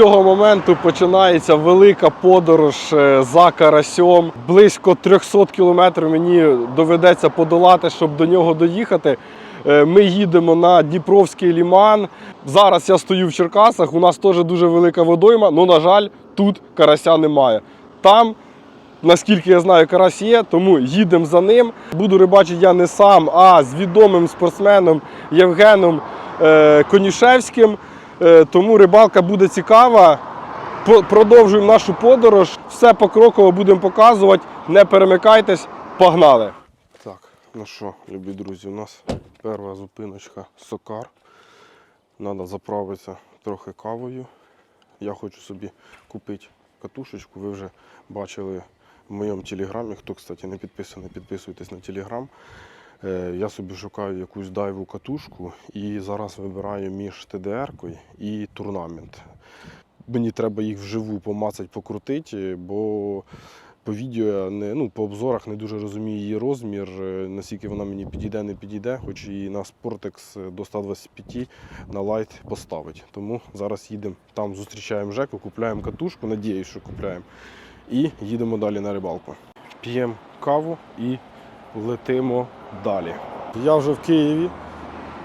цього моменту починається велика подорож е, за карасьом. Близько 300 кілометрів мені доведеться подолати, щоб до нього доїхати. Е, Ми їдемо на Дніпровський ліман. Зараз я стою в Черкасах. У нас теж дуже велика водойма, але, на жаль, тут карася немає. Там Наскільки я знаю, карась є, тому їдемо за ним. Буду рибачити я не сам, а з відомим спортсменом Євгеном е, Конюшевським. Е, тому рибалка буде цікава. Продовжуємо нашу подорож. Все покроково будемо показувати. Не перемикайтесь, погнали! Так, ну що, любі друзі, у нас перша зупиночка Сокар. Треба заправитися трохи кавою. Я хочу собі купити катушечку. Ви вже бачили в моєму телеграмі. Хто, кстати, не підписаний, підписуйтесь на телеграм. Е, Я собі шукаю якусь дайву катушку і зараз вибираю між ТДР-кою і турнамент. Мені треба їх вживу помацати, покрутити, бо по відео не, ну, по обзорах не дуже розумію її розмір, е, наскільки вона мені підійде, не підійде, хоч і на Sportex до 125 на лайт поставить. Тому зараз їдемо там, зустрічаємо Жеку, купляємо катушку, надіюсь, що купляємо. І їдемо далі на рибалку. П'ємо каву і летимо далі. Я вже в Києві.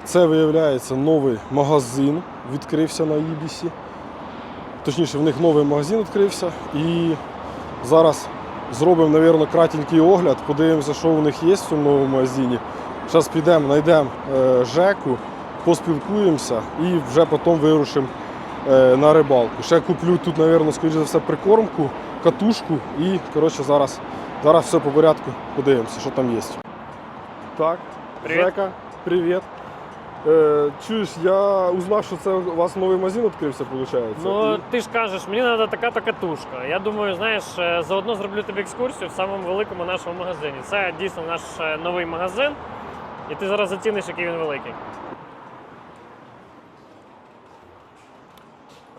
Це виявляється новий магазин, відкрився на Ібісі. Точніше, в них новий магазин відкрився. І зараз зробимо, мабуть, кратенький огляд, подивимося, що у них є в цьому новому магазині. Зараз підемо, знайдемо е, Жеку, поспілкуємося і вже потім вирушимо е, на рибалку. Ще куплю тут, мабуть, скоріше за все, прикормку, катушку і коротше, зараз, зараз все по порядку подивимося, що там є. Так, Привіт. Жека, привіт. Е, чуєш, я узнав, що це у вас новий магазин відкрився, виходить. Ну, ти ж кажеш, мені треба така то катушка. Я думаю, знаєш, е, заодно зроблю тобі екскурсію в самому великому нашому магазині. Це дійсно наш е, новий магазин, і ти зараз заціниш, який він великий.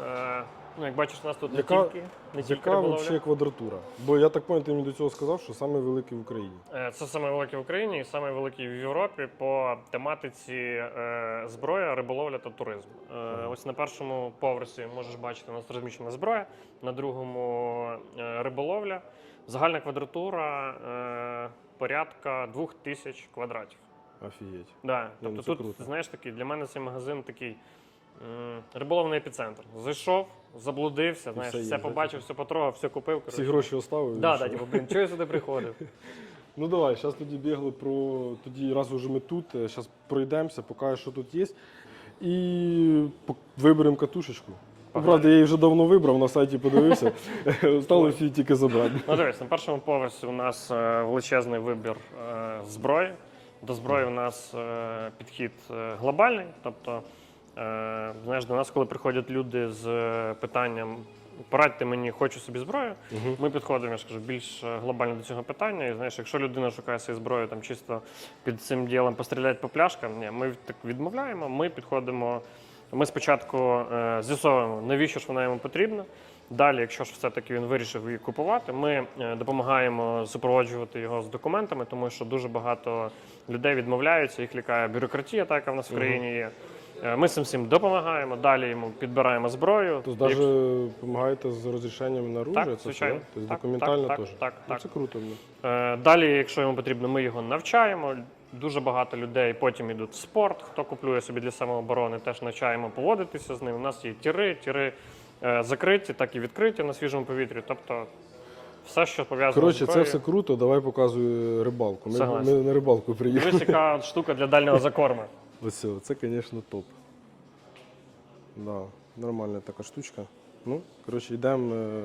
Е, ну, як бачиш, у нас тут Яка- не тільки, не тільки Яка риболовля. взагалі квадратура? Бо я так пам'ятаю, ти мені до цього сказав, що саме великий в Україні. Е, Це саме великий в Україні і саме великий в Європі по тематиці е, зброя, риболовля та туризм. Е, ось на першому поверсі можеш бачити, у нас розміщена зброя, на другому е, риболовля. Загальна квадратура е, порядка 2000 квадратів. Офігеть. Да. Ну, Тобто це тут, круто. знаєш, такий, для мене цей магазин такий. М, Риболовний епіцентр. Зайшов, заблудився, знаєш, все все побачив, все потрогав, все купив. Всі коротше. гроші оставив. Да, да, типу, блін, чого я сюди приходив? Ну давай, зараз тоді бігли про. Тоді раз уже ми тут, зараз пройдемося, покажу, що тут є. І виберемо катушечку. Ну, Правда, я її вже давно вибрав, на сайті подивився. Осталось її тільки забрати. Ну, дивись, на першому поверсі у нас е, величезний вибір е, зброї. До зброї у нас е, підхід е, глобальний. Тобто, е, знаєш, до нас, коли приходять люди з е, питанням порадьте мені, хочу собі зброю, Мгм. ми підходимо, я ж кажу, більш е, глобально до цього питання. І знаєш, якщо людина шукає собі зброю там чисто під цим ділом постріляти по пляшкам, ні, ми так відмовляємо. Ми підходимо. Ми спочатку е, з'ясовуємо, навіщо ж вона йому потрібна. Далі, якщо ж все-таки він вирішив її купувати, ми е, допомагаємо супроводжувати його з документами, тому що дуже багато людей відмовляються, їх лякає бюрократія, та яка в нас в країні є. Е, Ми з цим всім допомагаємо. Далі йому підбираємо зброю. Тобто навіть допомагаєте з розрішенням на оружие? Так, це звичайно. Тобто Так, документально так, теж? так, Ну, так. Це круто. Е, Далі, якщо йому потрібно, ми його навчаємо. Дуже багато людей потім йдуть в спорт. Хто купує собі для самооборони, теж навчаємо поводитися з ним. У нас є тіри, тіри е, закриті, так і відкриті на свіжому повітрі. Тобто все, що пов'язано з Коротше, це все круто, давай показую рибалку. Ми, ми на рибалку приїхали. Дивись, яка штука для дальнього закорму. Ось це, звісно, топ. Да, нормальна така штучка. Ну, коротше, йдемо е,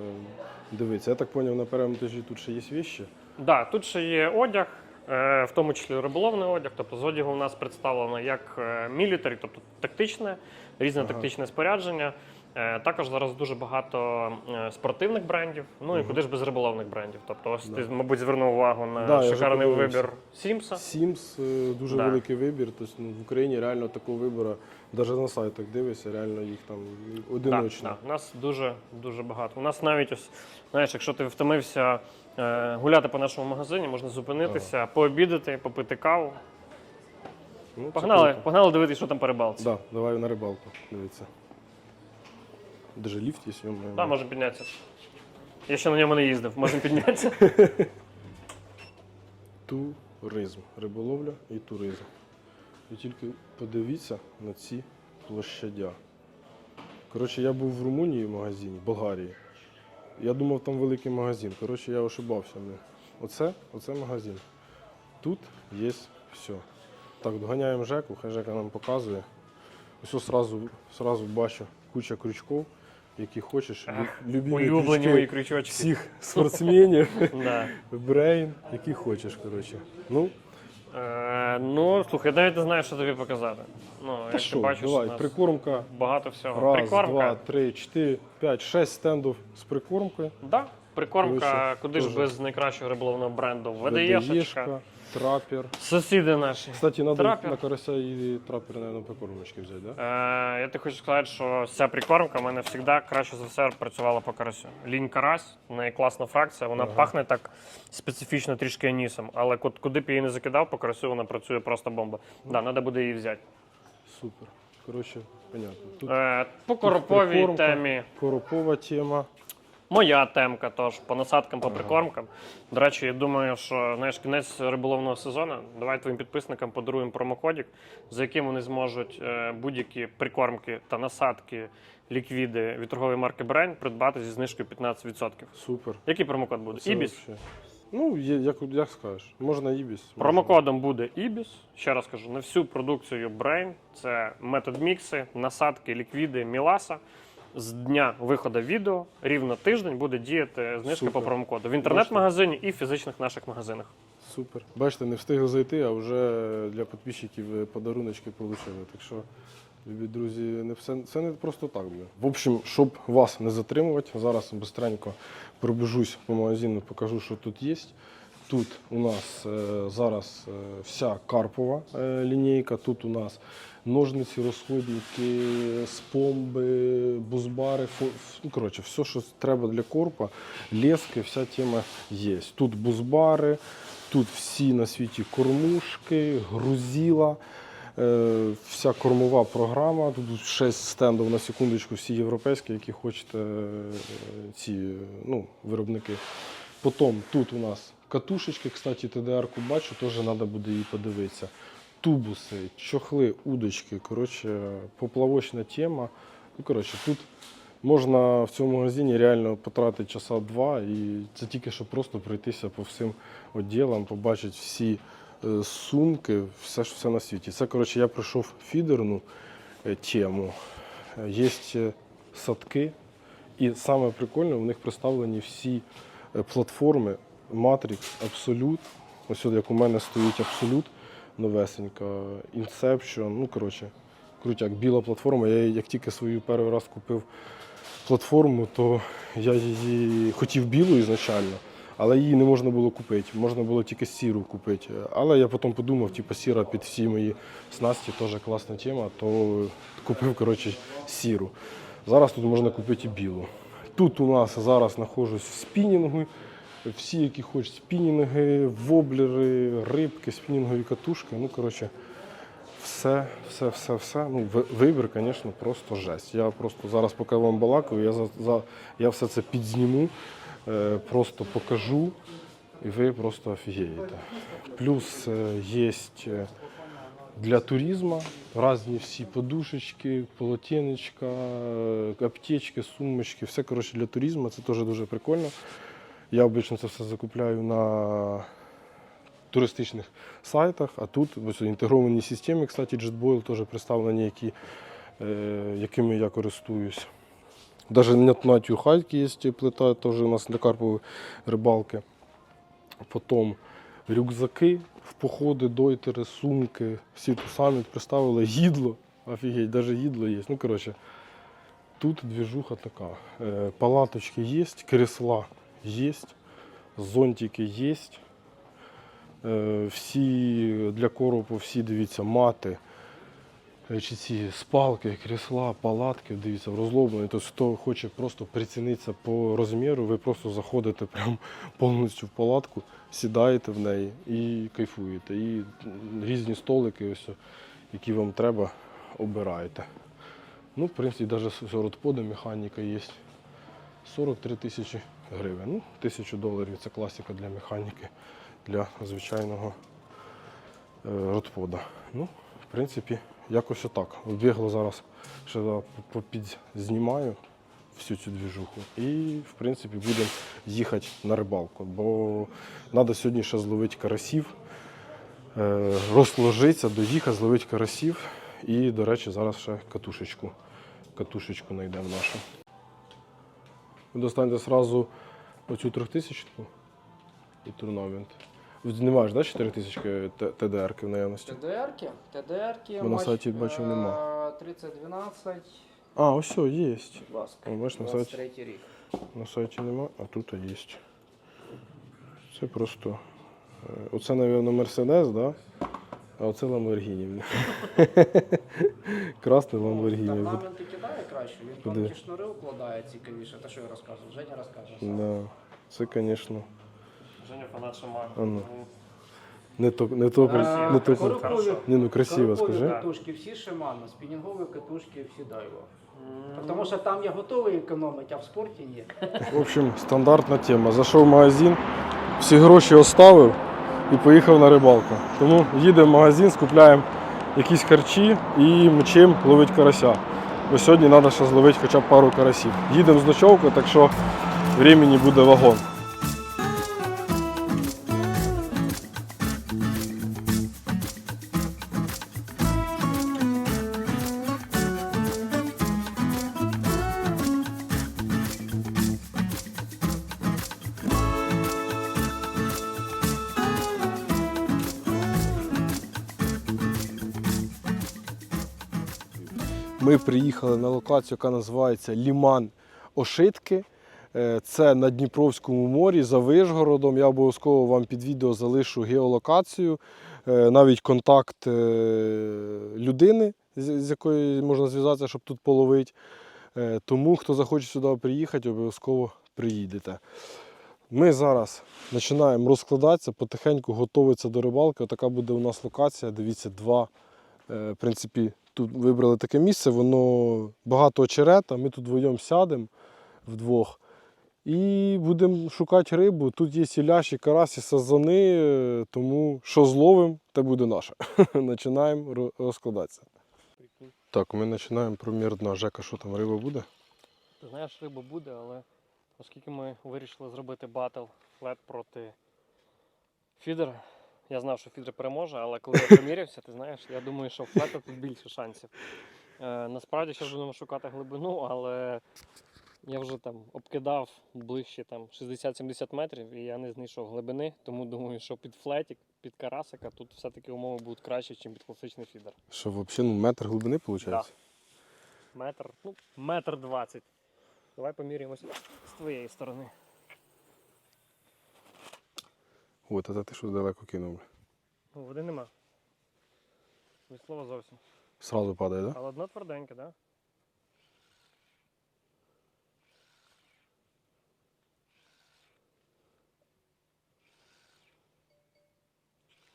дивитися. Я так зрозумів, на першому тижні тут ще є віші. Да, тут ще є одяг, е, в тому числі риболовний одяг. Тобто з одягу у нас представлено як е, мілітарі, тобто тактичне, різне Ага. тактичне спорядження. Е, Також зараз дуже багато е, спортивних брендів. Ну і куди ж без риболовних брендів. Тобто, ось ти, мабуть, звернув увагу на Да, я вже шикарний подивився. вибір Сімса. Sims е, дуже Да. великий вибір. Тобто, ну, в Україні реально такого вибору, навіть на сайтах дивишся, реально їх там Так, одиночно. так, у нас дуже дуже багато. У нас навіть ось, знаєш, якщо ти втомився е, гуляти по нашому магазині, можна зупинитися, пообідати, попити каву. Ну, це Погнали, круто. погнали дивитися, що там по рибалці. Да, давай на рибалку. Дивіться. Даже ліфт є, йому. Так, можемо піднятися. Я ще на ньому не їздив, можемо піднятися. Туризм. Риболовля і туризм. І тільки подивіться на ці площадя. Коротше, я був в Румунії в магазині, в Болгарії. Я думав, там великий магазин. Коротше, я ошибався. Оце, оце магазин. Тут є все. Так, доганяємо Жеку, хай Жека нам показує. Ось сразу, сразу бачу куча крючков, які хочеш. Любі Улюблені мої крючочки. всіх спортсменів. Брейн, який хочеш, коротше. Ну, Е, ну, слухай, я навіть не знаю, що тобі показати. Ну, та як ти що, бачиш, у нас прикормка. багато всього. Раз, Прикормка. два, три, чотири, п'ять, шесть стендів з прикормкою. Да, прикормка, Коротше, куди ж теж. без найкращого риболовного бренду. ВДЄшечка. ВДЄшка, трапер. Сусіди наші. Кстати, треба Трапер. на карася і трапер, наверное, прикормочки взяти, да? Е, я ти хочу сказати, що ця прикормка в мене завжди краще за все працювала по карасю. Лінь карась, в неї класна фракція, вона Ага. пахне так специфічно трішки анісом, але ку- куди б я її не закидав, по карасю вона працює просто бомба. Да, треба буде її взяти. Супер. Коротше, понятно. Тут Е, по короповій прикормка. темі. коропова тема. Моя темка теж по насадкам, по прикормкам. До речі, я думаю, що знаєш, кінець риболовного сезону. Давай твоїм підписникам подаруємо промокодик, за яким вони зможуть е, будь-які прикормки та насадки, ліквіди від торгової марки Брень придбати зі знижкою 15%. Супер. Який промокод буде? Це Ібіс. вообще. Ну, є, як, як скажеш. Можна Ібіс. можна- Промокодом буде Ібіс. Ще раз кажу, на всю продукцію Brain. Це метод мікси, насадки, ліквіди, міласа. З дня виходу відео рівно тиждень буде діяти знижка Супер. по промокоду в інтернет-магазині і в фізичних наших магазинах. Супер. Бачите, не встигли зайти, а вже для підписчиків подаруночки отримали. Так що, любі друзі, не все, це не просто так буде. В общем, щоб вас не затримувати, зараз бистренько пробіжусь по магазину, покажу, що тут є. Тут у нас е, зараз е, вся карпова е, лінійка. Тут у нас ножниці, розходники, спомби, бузбари, ну, коротше, все, що треба для корпа, лески, вся тема є. Тут бузбари, тут всі на світі кормушки, грузіла. Вся кормова програма. Тут 6 стендів на секундочку, всі європейські, які хочете ці ну, виробники. Потім тут у нас катушечки, кстати, TDR-ку бачу, теж треба буде її подивитися. Тубуси, чохли, удочки. Коротше, поплавочна тема. Ну, коротше, тут можна в цьому магазині реально потратити часа два, і це тільки щоб просто пройтися по всім відділам, побачити всі е, сумки, все ж все на світі. Це, коротше, я пройшов фідерну е, тему. Е, Є садки, і саме прикольне, у них представлені всі платформи Matrix, Absolute. Ось от як у мене стоїть Absolute новесенька, Inception. Ну, коротше, крутяк, біла платформа. Я як тільки свою перший раз купив платформу, то я її хотів білу ізначально, але її не можна було купити. Можна було тільки сіру купити. Але я потім подумав, типу, сіра під всі мої снасті теж класна тема, то купив коротше, сіру. Зараз тут можна купити і білу. Тут у нас зараз знаходжусь в спінінгу. Всі, які хочуть спінінги, воблери, рибки, спінінгові катушки. Ну, коротше, все, все, все, все. Ну, вибір, звісно, просто жесть. Я просто зараз, поки вам балакаю, я, за, за, я все це підзніму, е, просто покажу, і ви просто офігієте. Плюс е, є для туризму різні всі подушечки, полотенечка, е, аптечки, сумочки, все коротше для туризму. Це теж дуже прикольно. Я обично це все закупляю на туристичних сайтах, а тут ось інтегровані системи, кстати, JetBoil теж представлені, які, е, якими я користуюсь. Навіть на тюрхайки є плита, теж у нас для карпової рибалки. Потім рюкзаки в походи, дойтери, сумки, всі тут самі представили, їдло, офігеть, навіть їдло є. Ну, коротше, тут двіжуха така. Е, Палаточки є, кресла є, зонтики є. Е, Всі для коропу, всі дивіться, мати, е, чи ці спалки, крісла, палатки, дивіться, розлоблені. Тобто, хто хоче просто прицінитися по розміру, ви просто заходите прям повністю в палатку, сідаєте в неї і кайфуєте. І різні столики, ось, які вам треба, обираєте. Ну, в принципі, навіть родподу механіка є. 43 тисячі гривень. Ну, тисячу доларів це класика для механіки, для звичайного е, родпода. Ну, в принципі, якось отак. Вбігло зараз, ще знімаю всю цю двіжуху. І, в принципі, будемо їхати на рибалку. Бо треба сьогодні ще зловити карасів, е, розложитися, доїхати, зловити карасів. І, до речі, зараз ще катушечку. Катушечку знайдемо нашу. Ви достанете одразу оцю трьохтисячку і турнамент. Не маєш, да, 4 тисячки ТДРки в наявності? ТДРки? ТДРки. Бо на сайті бачив, нема. е, 3012. А, ось все, є. Будь ласка. О, бачиш, на сайті, 23 рік. на сайті нема, а тут є. Це просто. е, Оце, мабуть, Мерседес, да? а оце Ламборгіні. Красний Ламборгіні. Краще, він Куди? тонкі шнури укладає цікавіше. Та що я розказував? Женя розкаже. сам. Да. Це, звісно, Женя фанат Шамана. А ну. не то, не то, А, не то. коробкові- Ні, ну красиво, коробкові скажи. катушки всі Шимано, спінінгові катушки всі Дайво. Тому що там я готовий економити, а в спорті ні. В общем, стандартна тема. Зайшов в магазин, всі гроші оставив і поїхав на рибалку. Тому їдемо в магазин, скупляємо якісь харчі і мчим ловити карася. Бо сьогодні треба ще зловити хоча б пару карасів. Їдемо з ночовкою, так що времени буде вагон. Ми приїхали на локацію, яка називається Ліман Ошитки. Е, Це на Дніпровському морі за Вишгородом. Я обов'язково вам під відео залишу геолокацію, е, навіть контакт е, людини, з якою можна зв'язатися, щоб тут половити. Тому, хто захоче сюди приїхати, обов'язково приїдете. Ми зараз починаємо розкладатися, потихеньку готуватися до рибалки. Отака буде у нас локація. Дивіться, два. В принципі, тут вибрали таке місце, воно багато очерета. Ми тут вдвоєм сядемо вдвох і будемо шукати рибу. Тут є і ляші, карасі, сазани, е, тому що зловимо, те буде наше. Починаємо розкладатися. Так, ми починаємо промір дна. Жека, що там риба буде? Ти знаєш, риба буде, але оскільки ми вирішили зробити батл флет проти фідера, я знав, що фідер переможе, але коли я примірявся, ти знаєш, я думаю, що у флета тут більше шансів. Е, насправді зараз будемо шукати глибину, але я вже там обкидав ближче там 60-70 метрів і я не знайшов глибини, тому думаю, що під флетік, під карасика тут все-таки умови будуть краще, ніж під класичний фідер. Що взагалі ну, метр глибини виходить? Да. Метр, ну, метр двадцять. Давай поміряємося з твоєї сторони. От, а ти що далеко кинув? Ну, води нема. Від слова зовсім. Сразу падає, так? Да? Але дно тверденьке, так? Да?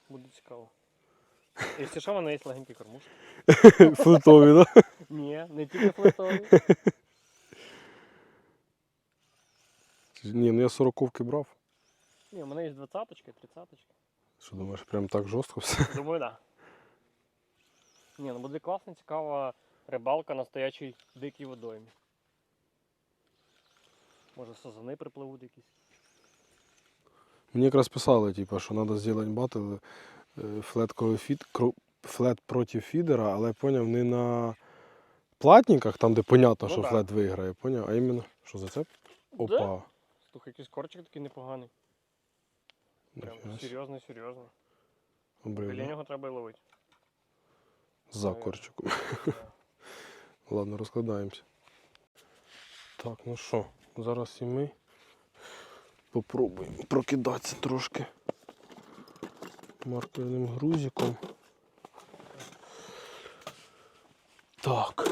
Буде цікаво. Якщо що, в мене є легенький кормуш. Флитові, так? Ні, не тільки флетовий. Ні, ну я сороковки брав. Ні, у мене є двадцяточки, тридцяточки. Що думаєш, прям так жорстко все? Думаю, так. Да. Ні, ну буде класна, цікава рибалка на стоячій дикій водоймі. Може сазани припливуть якісь. Мені якраз писали, типу, що треба зробити батл е, флет, фід, флет проти фідера, але поняв не на платниках, там де понятно, Ну що да. флет виграє, поняв, а іменно, що за це? Опа. Слухай, якийсь корчик такий непоганий. Прям серйозний, серйозний. Обрив, Біля да? нього треба й ловити. За корчиком. Ладно, розкладаємося. Так, ну що, зараз і ми попробуємо прокидатися трошки маркерним грузиком. Так.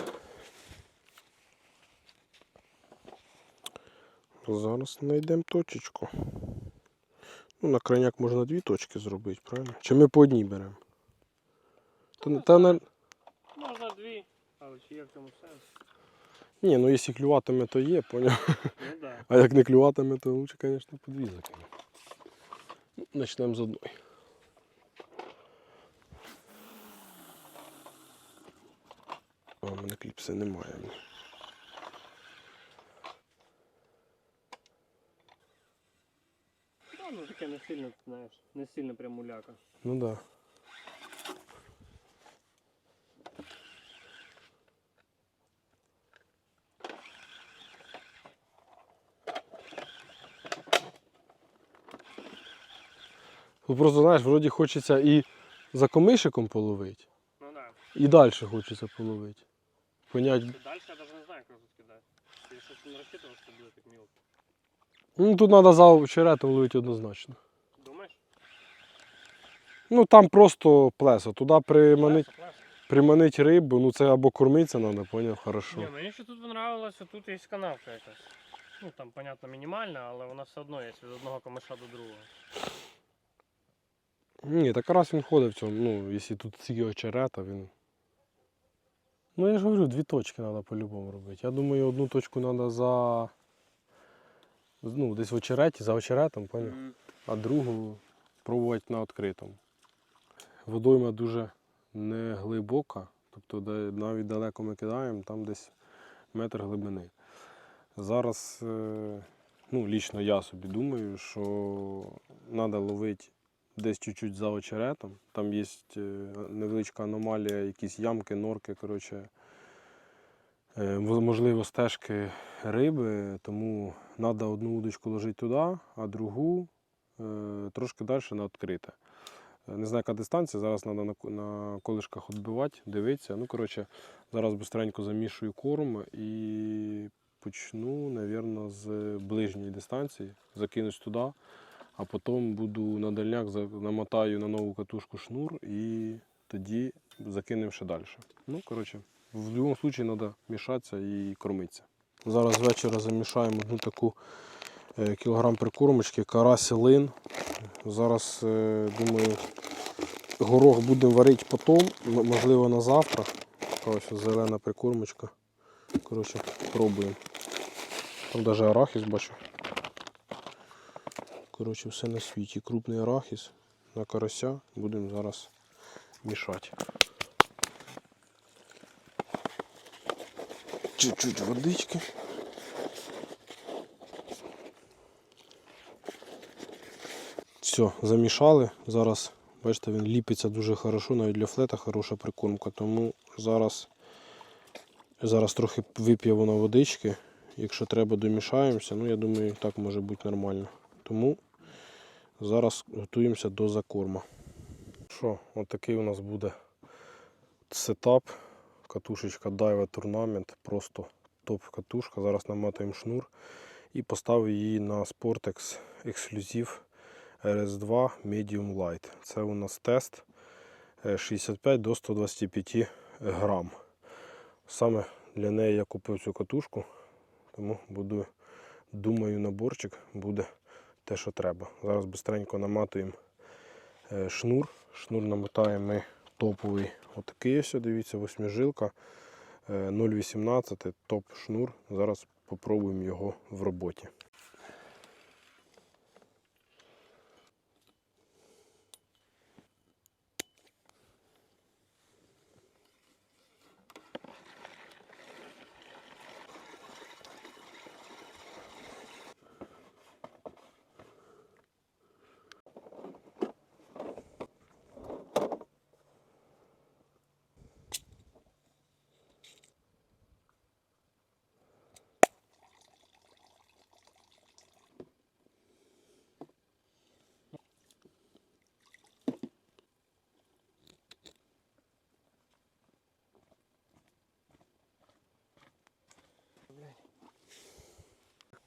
Зараз знайдемо точечку. Ну, на крайняк можна дві точки зробити, правильно? Чи ми по одній беремо? Та, та, на- Можна дві, але чи є в цьому сенс? Ні, ну якщо клюватиме, то є, поняв. Ну да. А як не клюватиме, то лучше, звісно, по дві закинути. Ну, Почнемо з одної. А, у мене кліпси немає. Да, ну таке не сильно, знаєш, не сильно прям муляка. Ну. Да. Ну, Просто знаєш, вроді хочеться і за комишиком половити, Ну да. і далі хочеться половити. Понять. Дальше я даже не знаю, как тут кидать. Я щось не рассчитывал, что будет так мелко. Ну тут треба за очеретом ловити однозначно. Ну там просто плесо. Туди приманить, приманить рибу, ну це або кормиться треба, поняв, хорошо. Не, мені ще тут що тут є канавка якась. Ну там, понятно, мінімальна, але вона все одно є від одного камиша до другого. Ні, так раз він ходить в цьому, ну, якщо тут ці очерета, він. Ну я ж говорю, дві точки треба по-любому робити. Я думаю, одну точку треба за. Ну, десь в очереті, за очеретом, поняв? а другу пробувати на відкритому. Водойма дуже не глибока, тобто навіть далеко ми кидаємо, там десь метр глибини. Зараз, е, ну, лічно я собі думаю, що треба ловити десь чуть-чуть за очеретом. Там є е, невеличка аномалія, якісь ямки, норки, коротше, е, можливо, стежки риби, тому треба одну удочку ложити туди, а другу трошки далі на відкрите. Е, Не знаю, яка дистанція, зараз треба на, на колишках відбивати, дивитися. Ну, коротше, зараз быстренько замішую корм і почну, мабуть, з ближньої дистанції, закинусь туди, а потім буду на дальняк намотаю на нову катушку шнур і тоді закинемо ще далі. Ну, коротше, в будь-якому випадку треба мішатися і кормитися. Зараз ввечері замішаємо одну таку кілограм прикормочки, карась лин. Зараз, е, думаю, горох будемо варити потім, можливо на завтра. Ось зелена прикормочка. Коротше, пробуємо. Там навіть арахіс бачу. Коротше, все на світі. Крупний арахіс на карася. Будемо зараз мішати. Чуть-чуть водички. Все, замішали. Зараз, бачите, він ліпиться дуже хорошо, навіть для флета хороша прикормка. Тому зараз, зараз трохи вип'є воно водички. Якщо треба, домішаємося. Ну, я думаю, так може бути нормально. Тому зараз готуємося до закорма. Що, отакий у нас буде сетап. Катушечка Daiwa Tournament. Просто топ-катушка. Зараз наматуємо шнур і поставив її на Sportex Exclusive RS2 Medium Light. Це у нас тест е, 65 до 125 грам. Саме для неї я купив цю катушку, тому буду, думаю, наборчик буде те, що треба. Зараз швидко наматуємо е, шнур. Шнур намотаємо ми топовий отакий ось, дивіться, восьмижилка е, 0,18 топ шнур. Зараз попробуємо його в роботі.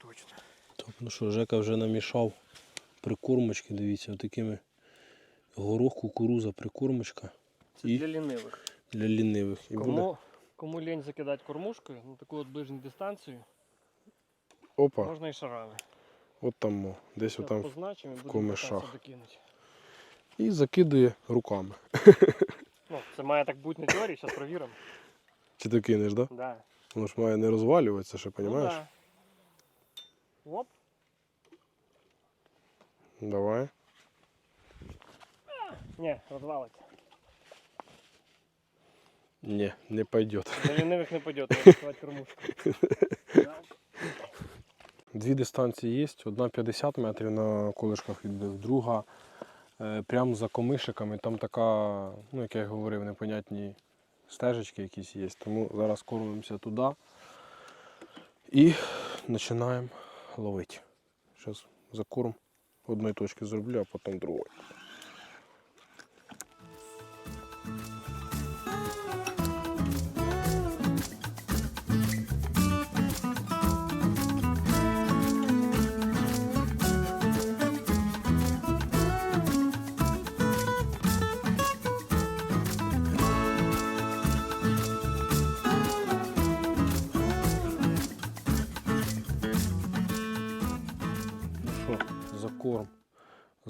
Точно. Топ, ну що, Жека вже намішав прикормочки, дивіться, такими горох, кукуруза, прикормочка Це І? для лінивих. для лінивих. І буде. Кому, кому лень закидати кормушкою, на таку от ближню дистанцію, Опа, можна і шарами. от там, о, десь отам. позначимо і будемо комишах. питатися докинути. І закидує руками. Ну, це має так бути на теорії, зараз провіримо. Чи ти кинеш, так? Да? Да. Воно ж має не розвалюватися, ще, Ну, розумієш? да. Оп. Давай. Ні, розвалиться. Ні, не пойде. До лінивих не пойде, треба кормушку. Дві дистанції є. Одна 50 метрів на колишках відбив, друга е, прямо за комишиками. Там така, ну як я говорив, непонятні стежечки якісь є. Тому зараз кормимося туди і починаємо ловити. Зараз закорм одної точки зроблю, а потім другої.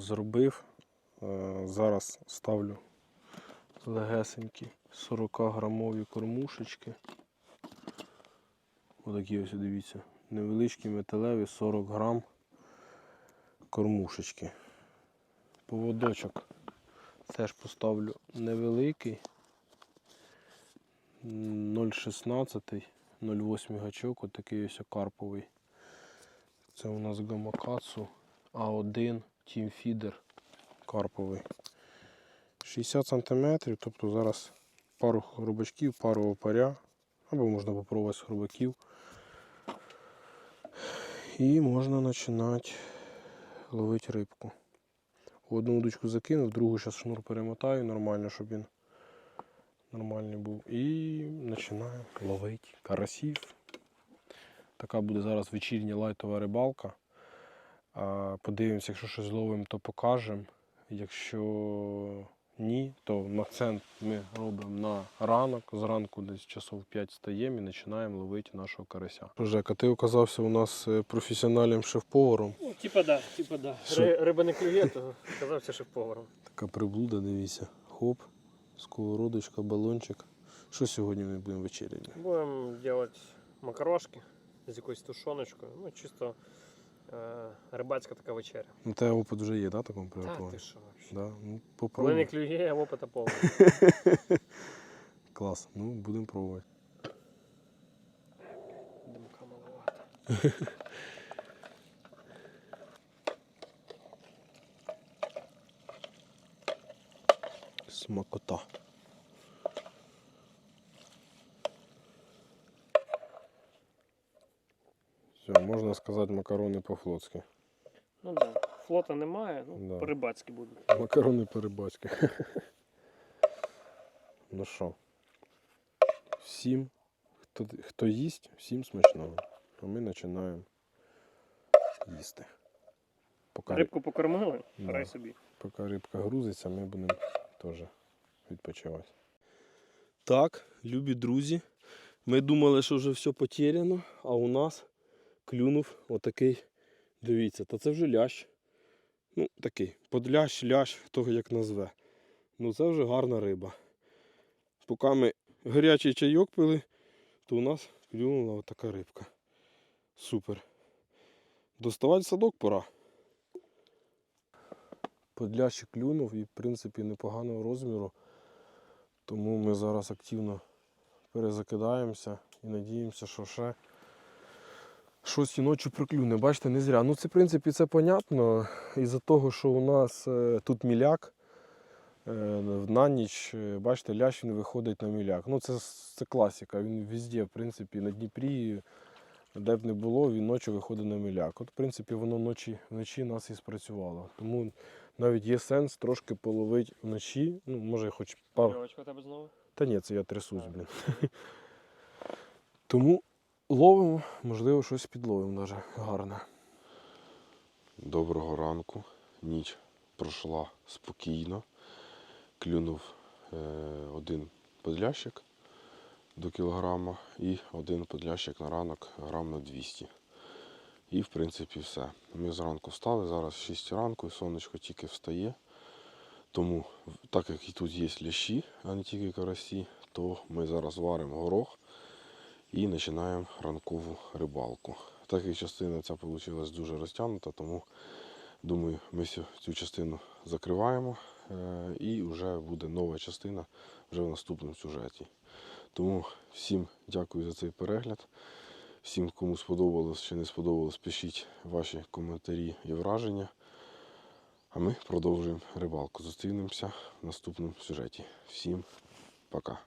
Зробив. Е, Зараз ставлю легесенькі 40 грамові кормушечки. Отакі ось дивіться. Невеличкі металеві 40 грам кормушечки. Поводочок теж поставлю невеликий. 0,16, 0,8 гачок, отакий ось карповий. Це у нас гамакацу А1 Feeder карповий. 60 см, тобто зараз пару хробачків, пару опаря, або можна попробувати з хробаків. І можна починати ловити рибку. Одну удочку закинув, другу зараз шнур перемотаю нормально, щоб він нормальний був. І починаю ловити карасів. Така буде зараз вечірня лайтова рибалка. Подивимося, якщо щось зловимо, то покажемо. Якщо ні, то акцент ми робимо на ранок. Зранку десь часов 5 стаємо і починаємо ловити нашого карася. Жека, ти оказався у нас е, професіональним шеф-поваром. Ну, типа да, типа да. Ри- Риба не клює, то казався шеф-поваром. Така приблуда, дивіться. Хоп, сковородочка, балончик. Що сьогодні ми будемо вечеряти? Будемо робити макарошки з якоюсь тушоночкою. Ну, чисто рибацька така вечеря. Ну, тебе опит вже є, да, такому Та приготуванні? ти що? Да? Ну, Коли не попробуй. клює, опита повна. Клас. Ну, будемо пробувати. Димка маловато. Смакота. Все, можна сказати макарони по-флотськи. Ну да. Флота немає, ну Да. по-рибацьки будуть. Макарони по-рибацьки. ну що, всім, хто, хто їсть, всім смачного. А ми починаємо їсти. Поки, Рибку покормили, Да. собі. поки рибка грузиться, ми будемо теж відпочивати. Так, любі друзі, ми думали, що вже все потеряно, а у нас клюнув отакий, дивіться, та це вже лящ. Ну, такий, подлящ, лящ, хто як назве. Ну це вже гарна риба. Поки ми гарячий чайок пили, то у нас клюнула отака рибка. Супер. Доставати садок пора. Подлящик клюнув і, в принципі, непоганого розміру. Тому ми зараз активно перезакидаємося і надіємося, що ще щось і ночі проклюне. Бачите, не зря. Ну, це, в принципі, це понятно. Із-за того, що у нас е, тут міляк, е, на ніч, е, бачите, лящ він виходить на міляк. Ну, це, це класика. Він везде, в принципі, на Дніпрі, де б не було, він ночі виходить на міляк. От, в принципі, воно ночі, вночі нас і спрацювало. Тому навіть є сенс трошки половити вночі. Ну, може, хоч пару. Тебе знову? Та ні, це я трясусь, блін. Тому ловимо, можливо, щось підловимо навіть гарне. Доброго ранку. Ніч пройшла спокійно. Клюнув е, один подлящик до кілограма і один подлящик на ранок грам на 200. І в принципі все. Ми зранку встали, зараз 6 ранку і сонечко тільки встає. Тому, так як і тут є лящі, а не тільки карасі, то ми зараз варимо горох і починаємо ранкову рибалку. Так як частина ця вийшла дуже розтягнута, тому думаю, ми цю- частину закриваємо е, і вже буде нова частина вже в наступному сюжеті. Тому всім дякую за цей перегляд. Всім, кому сподобалось чи не сподобалось, пишіть ваші коментарі і враження. А ми продовжуємо рибалку. Зустрінемося в наступному сюжеті. Всім пока.